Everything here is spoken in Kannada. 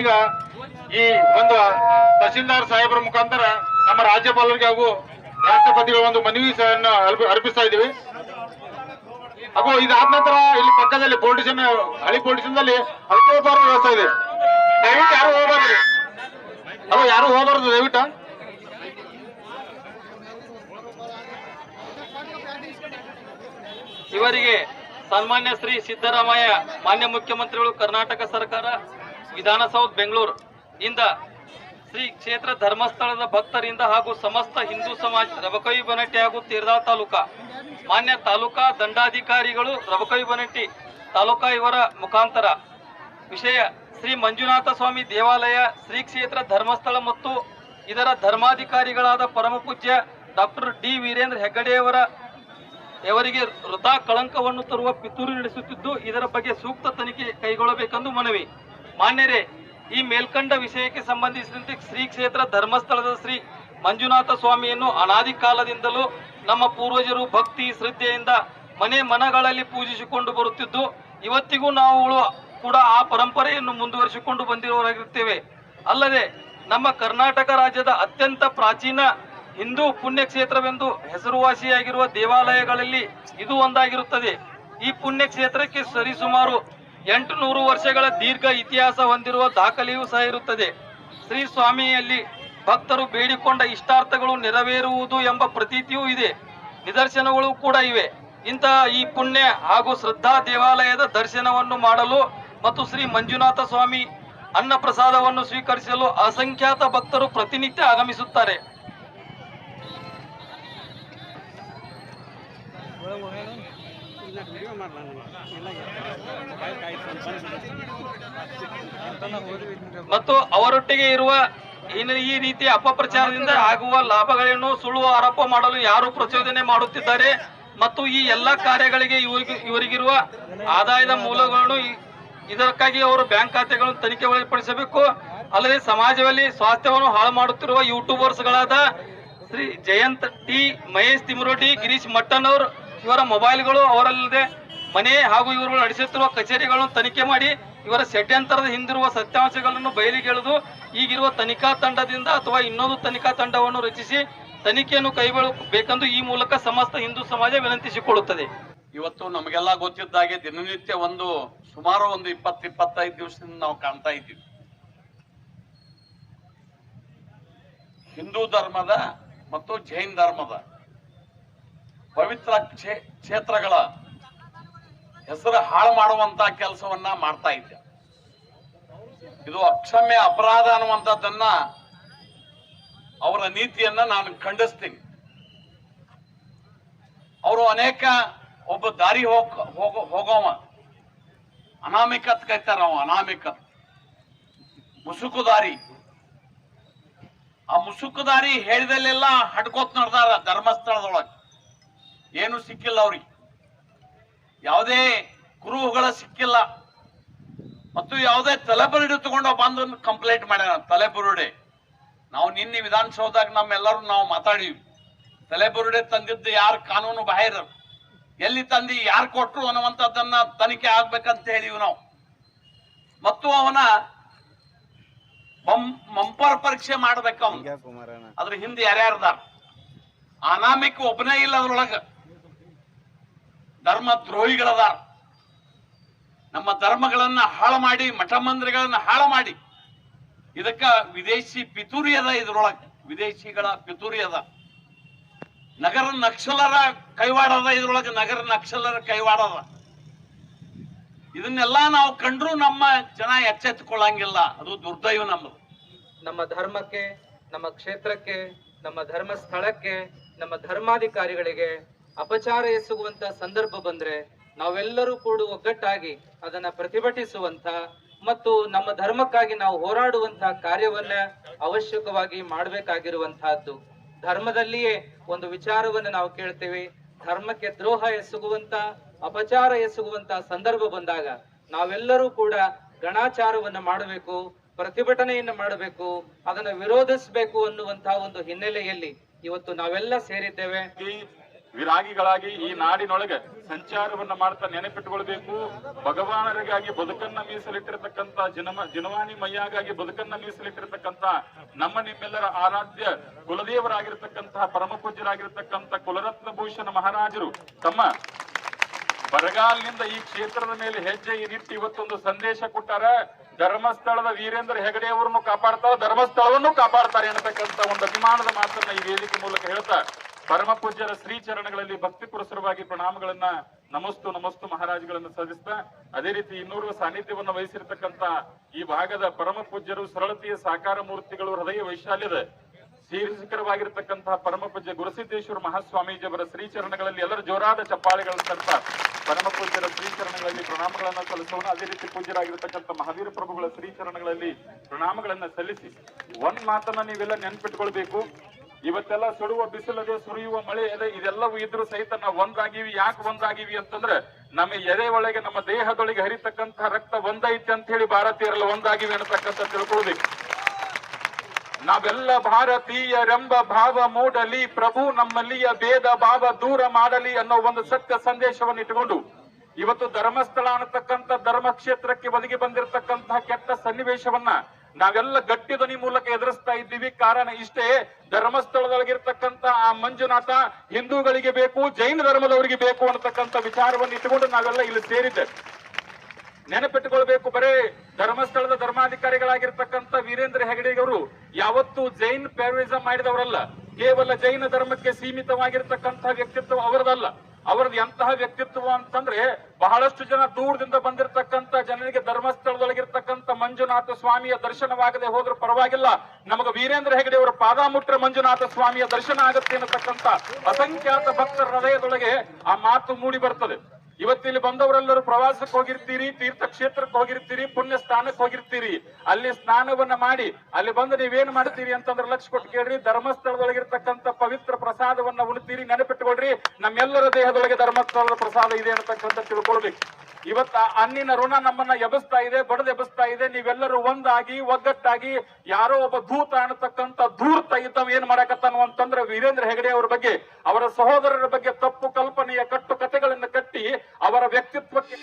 ಈಗ ಈ ಒಂದು ತಹಸೀಲ್ದಾರ್ ಸಾಹೇಬರ ಮುಖಾಂತರ ನಮ್ಮ ರಾಜ್ಯಪಾಲರಿಗೆ ಹಾಗೂ ರಾಷ್ಟ್ರಪತಿಗಳ ಒಂದು ಮನವಿ ಅರ್ಪಿಸ್ತಾ ಇದ್ದೀವಿ. ಹಾಗೂ ಇದಾದ ನಂತರ ಇಲ್ಲಿ ಪಕ್ಕದಲ್ಲಿ ಪೊಲಿಟಿಷನ್ ಹಳಿ ಪೊಲಿಟಿಷನ್ ಅಲ್ಪೋಪಾರ ವ್ಯವಸ್ಥೆ ಇದೆ. ದಯವಿಟ್ಟು ಯಾರು ಹೋಗಬಾರ್ದು ಅದು ಯಾರು ಹೋಗಬಾರ್ದು ದಯವಿಟ್ಟು? ಇವರಿಗೆ ಸನ್ಮಾನ್ಯ ಶ್ರೀ ಸಿದ್ದರಾಮಯ್ಯ, ಮಾನ್ಯ ಮುಖ್ಯಮಂತ್ರಿಗಳು, ಕರ್ನಾಟಕ ಸರ್ಕಾರ ವಿಧಾನಸೌಧ ಬೆಂಗಳೂರು ಇಂದ ಶ್ರೀ ಕ್ಷೇತ್ರ ಧರ್ಮಸ್ಥಳದ ಭಕ್ತರಿಂದ ಹಾಗೂ ಸಮಸ್ತ ಹಿಂದೂ ಸಮಾಜ ರಬಕವಿ ಬನಟ್ಟಿ ಹಾಗೂ ತೀರ್ಧಾ ತಾಲೂಕಾ. ಮಾನ್ಯ ತಾಲೂಕಾ ದಂಡಾಧಿಕಾರಿಗಳು ರಬಕವಿ ಬನಟ್ಟಿ ತಾಲೂಕಾ ಇವರ ಮುಖಾಂತರ ವಿಷಯ ಶ್ರೀ ಮಂಜುನಾಥ ಸ್ವಾಮಿ ದೇವಾಲಯ, ಶ್ರೀ ಕ್ಷೇತ್ರ ಧರ್ಮಸ್ಥಳ ಮತ್ತು ಇದರ ಧರ್ಮಾಧಿಕಾರಿಗಳಾದ ಪರಮ ಪೂಜ್ಯ ಡಾಕ್ಟರ್ ಡಿ ವೀರೇಂದ್ರ ಹೆಗ್ಗಡೆಯವರ ಇವರಿಗೆ ವೃಥಾ ಕಳಂಕವನ್ನು ತರುವ ಪಿತೂರಿ ನಡೆಸುತ್ತಿದ್ದು, ಇದರ ಬಗ್ಗೆ ಸೂಕ್ತ ತನಿಖೆ ಕೈಗೊಳ್ಳಬೇಕೆಂದು ಮನವಿ. ಮಾನ್ಯರೇ, ಈ ಮೇಲ್ಕಂಡ ವಿಷಯಕ್ಕೆ ಸಂಬಂಧಿಸಿದಂತೆ ಶ್ರೀ ಕ್ಷೇತ್ರ ಧರ್ಮಸ್ಥಳದ ಶ್ರೀ ಮಂಜುನಾಥ ಸ್ವಾಮಿಯನ್ನು ಅನಾದಿ ಕಾಲದಿಂದಲೂ ನಮ್ಮ ಪೂರ್ವಜರು ಭಕ್ತಿ ಶ್ರದ್ಧೆಯಿಂದ ಮನೆ ಮನಗಳಲ್ಲಿ ಪೂಜಿಸಿಕೊಂಡು ಬರುತ್ತಿದ್ದು, ಇವತ್ತಿಗೂ ನಾವುಗಳು ಕೂಡ ಆ ಪರಂಪರೆಯನ್ನು ಮುಂದುವರಿಸಿಕೊಂಡು ಬಂದಿರುವವರಾಗಿರುತ್ತೇವೆ. ಅಲ್ಲದೆ, ನಮ್ಮ ಕರ್ನಾಟಕ ರಾಜ್ಯದ ಅತ್ಯಂತ ಪ್ರಾಚೀನ ಹಿಂದೂ ಪುಣ್ಯಕ್ಷೇತ್ರವೆಂದು ಹೆಸರುವಾಸಿಯಾಗಿರುವ ದೇವಾಲಯಗಳಲ್ಲಿ ಇದು ಒಂದಾಗಿರುತ್ತದೆ. ಈ ಪುಣ್ಯಕ್ಷೇತ್ರಕ್ಕೆ ಸರಿಸುಮಾರು ಎಂಟು ನೂರು ವರ್ಷಗಳ ದೀರ್ಘ ಇತಿಹಾಸ ಹೊಂದಿರುವ ದಾಖಲೆಯೂ ಸಹ ಇರುತ್ತದೆ. ಶ್ರೀ ಸ್ವಾಮಿಯಲ್ಲಿ ಭಕ್ತರು ಬೇಡಿಕೊಂಡ ಇಷ್ಟಾರ್ಥಗಳು ನೆರವೇರುವುದು ಎಂಬ ಪ್ರತೀತಿಯೂ ಇದೆ. ನಿದರ್ಶನಗಳು ಕೂಡ ಇವೆ. ಇಂತಹ ಈ ಪುಣ್ಯ ಹಾಗೂ ಶ್ರದ್ಧಾ ದೇವಾಲಯದ ದರ್ಶನವನ್ನು ಮಾಡಲು ಮತ್ತು ಶ್ರೀ ಮಂಜುನಾಥ ಸ್ವಾಮಿ ಅನ್ನ ಪ್ರಸಾದವನ್ನು ಸ್ವೀಕರಿಸಲು ಅಸಂಖ್ಯಾತ ಭಕ್ತರು ಪ್ರತಿನಿತ್ಯ ಆಗಮಿಸುತ್ತಾರೆ. ಮತ್ತು ಅವರೊಟ್ಟಿಗೆ ಇರುವ ಇನ್ನು ಈ ರೀತಿಯ ಅಪಪ್ರಚಾರದಿಂದ ಆಗುವ ಲಾಭಗಳನ್ನು ಸುಳ್ಳು ಆರೋಪ ಮಾಡಲು ಯಾರು ಪ್ರಚೋದನೆ ಮಾಡುತ್ತಿದ್ದಾರೆ ಮತ್ತು ಈ ಎಲ್ಲ ಕಾರ್ಯಗಳಿಗೆ ಇವರಿಗೆ ಇವರಿಗಿರುವ ಆದಾಯದ ಮೂಲಗಳನ್ನು ಇದಕ್ಕಾಗಿ ಅವರು ಬ್ಯಾಂಕ್ ಖಾತೆಗಳನ್ನು ತನಿಖೆ ಒಳಪಡಿಸಬೇಕು. ಅಲ್ಲದೆ ಸಮಾಜದಲ್ಲಿ ಸ್ವಾಸ್ಥ್ಯವನ್ನು ಹಾಳು ಮಾಡುತ್ತಿರುವ ಯೂಟ್ಯೂಬರ್ಸ್ಗಳಾದ ಶ್ರೀ ಜಯಂತ್ ಟಿ, ಮಹೇಶ್ ತಿಮರೋಟಿ, ಗಿರೀಶ್ ಮಟ್ಟನ್ ಅವರು ಇವರ ಮೊಬೈಲ್ಗಳು ಅವರಲ್ಲದೆ ಮನೆ ಹಾಗೂ ಇವರು ನಡೆಸುತ್ತಿರುವ ಕಚೇರಿಗಳನ್ನು ತನಿಖೆ ಮಾಡಿ ಇವರ ಷಡ್ಯಂತರದ ಹಿಂದಿರುವ ಸತ್ಯಾಂಶಗಳನ್ನು ಬಯಲಿಗೆಳೆದು ಈಗಿರುವ ತನಿಖಾ ತಂಡದಿಂದ ಅಥವಾ ಇನ್ನೊಂದು ತನಿಖಾ ತಂಡವನ್ನು ರಚಿಸಿ ತನಿಖೆಯನ್ನು ಕೈಗೊಳ್ಳಬೇಕೆಂದು ಈ ಮೂಲಕ ಸಮಸ್ತ ಹಿಂದೂ ಸಮಾಜ ವಿನಂತಿಸಿಕೊಳ್ಳುತ್ತದೆ. ಇವತ್ತು ನಮಗೆಲ್ಲ ಗೊತ್ತಿದ್ದಾಗೆ ದಿನನಿತ್ಯ ಒಂದು ಸುಮಾರು ಒಂದು ಇಪ್ಪತ್ತು, ಇಪ್ಪತ್ತೈದು ದಿವಸದಿಂದ ನಾವು ಕಾಣ್ತಾ ಇದ್ದೀವಿ. ಹಿಂದೂ ಧರ್ಮದ ಮತ್ತು ಜೈನ್ ಧರ್ಮದ ಪವಿತ್ರ ಕ್ಷೇ- ಕ್ಷೇತ್ರಗಳ ಹೆಸರು ಹಾಳು ಮಾಡುವಂತ ಕೆಲಸವನ್ನ ಮಾಡ್ತಾ ಇದ್ದ. ಇದು ಅಕ್ಷಮ್ಯ ಅಪರಾಧ ಅನ್ನುವಂಥದ್ದನ್ನ ಅವರ ನೀತಿಯನ್ನ ನಾನು ಖಂಡಿಸ್ತೀನಿ. ಅವರು ಅನೇಕ ಒಬ್ಬ ದಾರಿ ಹೋಗ, ಹೋಗೋ, ಹೋಗೋವ. ಅನಾಮಿಕತ್ ಕೈತಾರ ಅವ, ಅನಾಮಿಕತ್. ಮುಸುಕು ದಾರಿ. ಆ ಮುಸುಕು ದಾರಿ ಹೇಳಿದಲ್ಲೆಲ್ಲ ಹಡ್ಕೋತ್ ನಡೆದಾರ ಧರ್ಮಸ್ಥಳದೊಳಗೆ. ಏನು ಸಿಕ್ಕಿಲ್ಲ ಅವ್ರಿಗೆ. ಯಾವುದೇ ಕುರುಹುಗಳ ಸಿಕ್ಕಿಲ್ಲ. ಮತ್ತು ಯಾವುದೇ ತಲೆಬುರುಡೆ ತಗೊಂಡು ಬಂದು ಕಂಪ್ಲೇಂಟ್ ಮಾಡ್ಯಾನ ತಲೆಬುರುಡೆ. ನಾವು ನಿನ್ನೆ ವಿಧಾನಸೌಧದಾಗ ನಮ್ಮೆಲ್ಲರೂ ನಾವು ಮಾತಾಡೀವಿ. ತಲೆಬುರುಡೆ ತಂದಿದ್ದು ಯಾರು ಕಾನೂನು ಬಾಹಿರ? ಎಲ್ಲಿ ತಂದಿ ಯಾರು ಕೊಟ್ಟರು ಅನ್ನುವಂಥದ್ದನ್ನ ತನಿಖೆ ಆಗ್ಬೇಕಂತ ಹೇಳಿವಿ ನಾವು. ಮತ್ತು ಅವನ ಮಂಪರ್ ಪರೀಕ್ಷೆ ಮಾಡ್ಬೇಕು ಅವನು ಅದ್ರ ಹಿಂದೆ ಯಾರ್ಯಾರದಾರ? ಅನಾಮಿಕ ಒಬ್ಬನೇ ಇಲ್ಲ ಅದ್ರೊಳಗ. ಧರ್ಮ ದ್ರೋಹಿಗಳದಾರ ನಮ್ಮ ಧರ್ಮಗಳನ್ನ ಹಾಳು ಮಾಡಿ, ಮಠ ಮಂದಿರಗಳನ್ನ ಹಾಳು ಮಾಡಿ, ಇದಕ್ಕ ವಿದೇಶಿ ಪಿತೂರಿ ಅದ ಇದ್ರೊಳಗ. ವಿದೇಶಿಗಳ ಪಿತೂರಿ ಅದ. ನಗರ ನಕ್ಸಲರ ಕೈವಾಡದ ಇದ್ರೊಳಗೆ, ನಗರ ನಕ್ಸಲರ ಕೈವಾಡದ ಇದನ್ನೆಲ್ಲ ನಾವು ಕಂಡ್ರು ನಮ್ಮ ಜನ ಎಚ್ಚೆತ್ತುಕೊಳ್ಳಂಗಿಲ್ಲ ಅದು ದುರ್ದೈವ ನಮ್ಮದು ನಮ್ಮ ಧರ್ಮಕ್ಕೆ, ನಮ್ಮ ಕ್ಷೇತ್ರಕ್ಕೆ, ನಮ್ಮ ಧರ್ಮ ಸ್ಥಳಕ್ಕೆ ನಮ್ಮ ಧರ್ಮಾಧಿಕಾರಿಗಳಿಗೆ ಅಪಚಾರ ಎಸಗುವಂತ ಸಂದರ್ಭ ಬಂದ್ರೆ ನಾವೆಲ್ಲರೂ ಕೂಡ ಒಗ್ಗಟ್ಟಾಗಿ ಅದನ್ನ ಪ್ರತಿಭಟಿಸುವಂತ ಮತ್ತು ನಮ್ಮ ಧರ್ಮಕ್ಕಾಗಿ ನಾವು ಹೋರಾಡುವಂತಹ ಕಾರ್ಯವನ್ನ ಅವಶ್ಯಕವಾಗಿ ಮಾಡಬೇಕಾಗಿರುವಂತಹದ್ದು. ಧರ್ಮದಲ್ಲಿಯೇ ಒಂದು ವಿಚಾರವನ್ನು ನಾವು ಕೇಳ್ತೇವೆ. ಧರ್ಮಕ್ಕೆ ದ್ರೋಹ ಎಸಗುವಂತ, ಅಪಚಾರ ಎಸಗುವಂತ ಸಂದರ್ಭ ಬಂದಾಗ ನಾವೆಲ್ಲರೂ ಕೂಡ ಗಣಾಚಾರವನ್ನು ಮಾಡಬೇಕು, ಪ್ರತಿಭಟನೆಯನ್ನು ಮಾಡಬೇಕು, ಅದನ್ನು ವಿರೋಧಿಸಬೇಕು ಅನ್ನುವಂತಹ ಒಂದು ಹಿನ್ನೆಲೆಯಲ್ಲಿ ಇವತ್ತು ನಾವೆಲ್ಲ ಸೇರಿದ್ದೇವೆ. ವಿರಾಗಿಗಳಾಗಿ ಈ ನಾಡಿನೊಳಗೆ ಸಂಚಾರವನ್ನ ಮಾಡ್ತಾ ನೆನಪಿಟ್ಟುಕೊಳ್ಬೇಕು ಭಗವಾನರಿಗಾಗಿ ಬದುಕನ್ನ ಮೀಸಲಿಟ್ಟಿರತಕ್ಕಂತ ಜನಮ ಜನವಾನಿ ಮೈಯಾಗಾಗಿ ಬದುಕನ್ನ ಮೀಸಲಿಟ್ಟಿರತಕ್ಕಂತ ನಮ್ಮ ನಿಮ್ಮೆಲ್ಲರ ಆರಾಧ್ಯ ಕುಲದೇವರಾಗಿರ್ತಕ್ಕಂತಹ ಪರಮ ಪೂಜ್ಯರಾಗಿರ್ತಕ್ಕಂಥ ಕುಲರತ್ನ ಭೂಷಣ ಮಹಾರಾಜರು ತಮ್ಮ ಬರಗಾಲ್ನಿಂದ ಈ ಕ್ಷೇತ್ರದ ಮೇಲೆ ಹೆಜ್ಜೆ ಇರಿಟ್ಟು ಇವತ್ತೊಂದು ಸಂದೇಶ ಕೊಟ್ಟಾರ, ಧರ್ಮಸ್ಥಳದ ವೀರೇಂದ್ರ ಹೆಗಡೆ ಅವರನ್ನು ಕಾಪಾಡ್ತಾರ, ಧರ್ಮಸ್ಥಳವನ್ನು ಕಾಪಾಡ್ತಾರೆ ಅನ್ನತಕ್ಕಂತ ಒಂದು ಅಭಿಮಾನದ ಮಾತನ್ನ ಈ ವೇದಿಕೆ ಮೂಲಕ ಹೇಳ್ತಾ ಪರಮ ಪೂಜ್ಯರ ಶ್ರೀ ಚರಣಗಳಲ್ಲಿ ಭಕ್ತಿ ಪುರಸರವಾಗಿ ಪ್ರಣಾಮಗಳನ್ನ ನಮಸ್ತು ನಮಸ್ತು ಮಹಾರಾಜಗಳನ್ನ ಸಲ್ಲಿಸ್ತಾ, ಅದೇ ರೀತಿ ಇನ್ನೂರು ಸಾನ್ನಿಧ್ಯವನ್ನು ವಹಿಸಿರ್ತಕ್ಕಂತ ಈ ಭಾಗದ ಪರಮ ಪೂಜ್ಯರು ಸರಳತೆಯ ಸಾಕಾರ ಮೂರ್ತಿಗಳು ಹೃದಯ ವೈಶಾಲ್ಯದ ಶೀರ್ಷಿಕರವಾಗಿರ್ತಕ್ಕಂತಹ ಪರಮ ಪೂಜ್ಯ ಗುರುಸಿದ್ದೇಶ್ವರ ಮಹಾಸ್ವಾಮೀಜಿಯವರ ಶ್ರೀಚರಣಗಳಲ್ಲಿ ಎಲ್ಲರ ಜೋರಾದ ಚಪ್ಪಾಳೆಗಳ ತರ್ತಾ ಪರಮ ಪೂಜ್ಯರ ಶ್ರೀಚರಣಗಳಲ್ಲಿ ಪ್ರಣಾಮಗಳನ್ನ ಸಲ್ಲಿಸೋಣ. ಅದೇ ರೀತಿ ಪೂಜ್ಯರಾಗಿರ್ತಕ್ಕಂಥ ಮಹಾವೀರ ಪ್ರಭುಗಳ ಶ್ರೀಚರಣಗಳಲ್ಲಿ ಪ್ರಣಾಮಗಳನ್ನ ಸಲ್ಲಿಸಿ. ಒಂದ್ ಮಾತನ್ನ ನೀವೆಲ್ಲ ನೆನ್ಪಿಟ್ಕೊಳ್ಬೇಕು. ಇವತ್ತೆಲ್ಲ ಸುಡುವ ಬಿಸಿಲದೆ ಸುರಿಯುವ ಮಳೆ ಇದೆ, ಇದೆಲ್ಲವೂ ಇದ್ರೂ ಸಹಿತ ನಾವು ಒಂದಾಗಿವಿ. ಯಾಕೆ ಒಂದಾಗಿವಿ ಅಂತಂದ್ರೆ ನಮ್ಮ ಎದೆ ಒಳಗೆ ನಮ್ಮ ದೇಹದೊಳಗೆ ಹರಿತಕ್ಕಂಥ ರಕ್ತ ಒಂದೈತೆ ಅಂತ ಹೇಳಿ ಭಾರತೀಯರೆಲ್ಲ ಒಂದಾಗಿವಿ ಅನ್ನತಕ್ಕಂಥ ತಿಳ್ಕೊಳ್ಬೇಕು ನಾವೆಲ್ಲ ಭಾರತೀಯರೆಂಬ ಭಾವ ಮೂಡಲಿ, ಪ್ರಭು ನಮ್ಮಲ್ಲಿಯ ಭೇದ ಭಾವ ದೂರ ಮಾಡಲಿ ಅನ್ನೋ ಒಂದು ಸತ್ಯ ಸಂದೇಶವನ್ನು ಇಟ್ಟುಕೊಂಡು ಇವತ್ತು ಧರ್ಮಸ್ಥಳ ಅನ್ನತಕ್ಕಂಥ ಧರ್ಮ ಕ್ಷೇತ್ರಕ್ಕೆ ಒದಗಿ ಬಂದಿರತಕ್ಕಂತಹ ಕೆಟ್ಟ ಸನ್ನಿವೇಶವನ್ನ ನಾವೆಲ್ಲ ಗಟ್ಟಿ ಧ್ವನಿ ಮೂಲಕ ಎದುರಿಸ್ತಾ ಇದ್ದೀವಿ. ಕಾರಣ ಇಷ್ಟೇ, ಧರ್ಮಸ್ಥಳದೊಳಗಿರ್ತಕ್ಕಂಥ ಆ ಮಂಜುನಾಥ ಹಿಂದೂಗಳಿಗೆ ಬೇಕು, ಜೈನ ಧರ್ಮದವರಿಗೆ ಬೇಕು ಅನ್ನತಕ್ಕಂಥ ವಿಚಾರವನ್ನು ಇಟ್ಟುಕೊಂಡು ನಾವೆಲ್ಲ ಇಲ್ಲಿ ಸೇರಿದ್ದೇವೆ. ನೆನಪಿಟ್ಟುಕೊಳ್ಬೇಕು, ಬರೇ ಧರ್ಮಸ್ಥಳದ ಧರ್ಮಾಧಿಕಾರಿಗಳಾಗಿರ್ತಕ್ಕಂಥ ವೀರೇಂದ್ರ ಹೆಗಡೆಯವರು ಯಾವತ್ತೂ ಜೈನ್ ಪ್ಯಾರಿಸಂ ಮಾಡಿದವರಲ್ಲ. ಕೇವಲ ಜೈನ ಧರ್ಮಕ್ಕೆ ಸೀಮಿತವಾಗಿರ್ತಕ್ಕಂಥ ವ್ಯಕ್ತಿತ್ವ ಅವರದಲ್ಲ. ಅವರದ್ದು ಎಂತಹ ವ್ಯಕ್ತಿತ್ವ ಅಂತಂದ್ರೆ ಬಹಳಷ್ಟು ಜನ ದೂರದಿಂದ ಬಂದಿರತಕ್ಕಂತ ಜನರಿಗೆ ಧರ್ಮಸ್ಥಳದೊಳಗಿರ್ತಕ್ಕಂಥ ಮಂಜುನಾಥ ಸ್ವಾಮಿಯ ದರ್ಶನವಾಗದೆ ಹೋದ್ರೂ ಪರವಾಗಿಲ್ಲ. ನಮಗೆ ವೀರೇಂದ್ರ ಹೆಗಡೆ ಅವರ ಪಾದಾಮುಟ್ರ ಮಂಜುನಾಥ ಸ್ವಾಮಿಯ ದರ್ಶನ ಆಗುತ್ತೆ ಅನ್ನತಕ್ಕಂಥ ಅಸಂಖ್ಯಾತ ಭಕ್ತರ ಹೃದಯದೊಳಗೆ ಆ ಮಾತು ಮೂಡಿ ಬರ್ತದೆ. ಇವತ್ತಿಲ್ಲಿ ಬಂದವರೆಲ್ಲರೂ ಪ್ರವಾಸಕ್ಕೆ ಹೋಗಿರ್ತೀರಿ, ತೀರ್ಥಕ್ಷೇತ್ರಕ್ಕೆ ಹೋಗಿರ್ತೀರಿ ಪುಣ್ಯ ಸ್ಥಾನಕ್ಕೆ ಹೋಗಿರ್ತೀರಿ. ಅಲ್ಲಿ ಸ್ನಾನವನ್ನ ಮಾಡಿ, ಅಲ್ಲಿ ಬಂದು ನೀವೇನ್ ಮಾಡ್ತೀರಿ ಅಂತಂದ್ರೆ ಲಕ್ಷ ಕೊಟ್ಟು ಕೇಳ್ರಿ, ಧರ್ಮಸ್ಥಳದೊಳಗಿರ್ತಕ್ಕಂಥ ಪವಿತ್ರ ಪ್ರಸಾದವನ್ನ ಉಣ್ತೀರಿ ನೆನಪಿಟ್ಟುಕೊಳ್ರಿ ನಮ್ಮೆಲ್ಲರ ದೇಹದೊಳಗೆ ಧರ್ಮಸ್ಥಳದ ಪ್ರಸಾದ ಇದೆ ಅಂತಕ್ಕಂಥ ತಿಳ್ಕೊಳ್ಬೇಕು. ಇವತ್ತ ಅನ್ನಿನ ಋಣ ನಮ್ಮನ್ನ ಎಬಸ್ತಾ ಇದೆ, ಬಡದ ಎಬಸ್ತಾ ಇದೆ. ನೀವೆಲ್ಲರೂ ಒಂದಾಗಿ, ಒಗ್ಗಟ್ಟಾಗಿ, ಯಾರೋ ಒಬ್ಬ ದೂತ ಅನ್ನತಕ್ಕಂತ ದೂರ್ತ ಇದ್ದವ ಏನ್ ಮಾಡಕತ್ತಾನು ಅಂತಂದ್ರೆ ವೀರೇಂದ್ರ ಹೆಗಡೆ ಅವರ ಬಗ್ಗೆ, ಅವರ ಸಹೋದರರ ಬಗ್ಗೆ ತಪ್ಪು ಕಲ್ಪನೆಯ ಕಟ್ಟು ಕಥೆಗಳನ್ನು ಕಟ್ಟಿ ಅವರ ವ್ಯಕ್ತಿತ್ವಕ್ಕೆ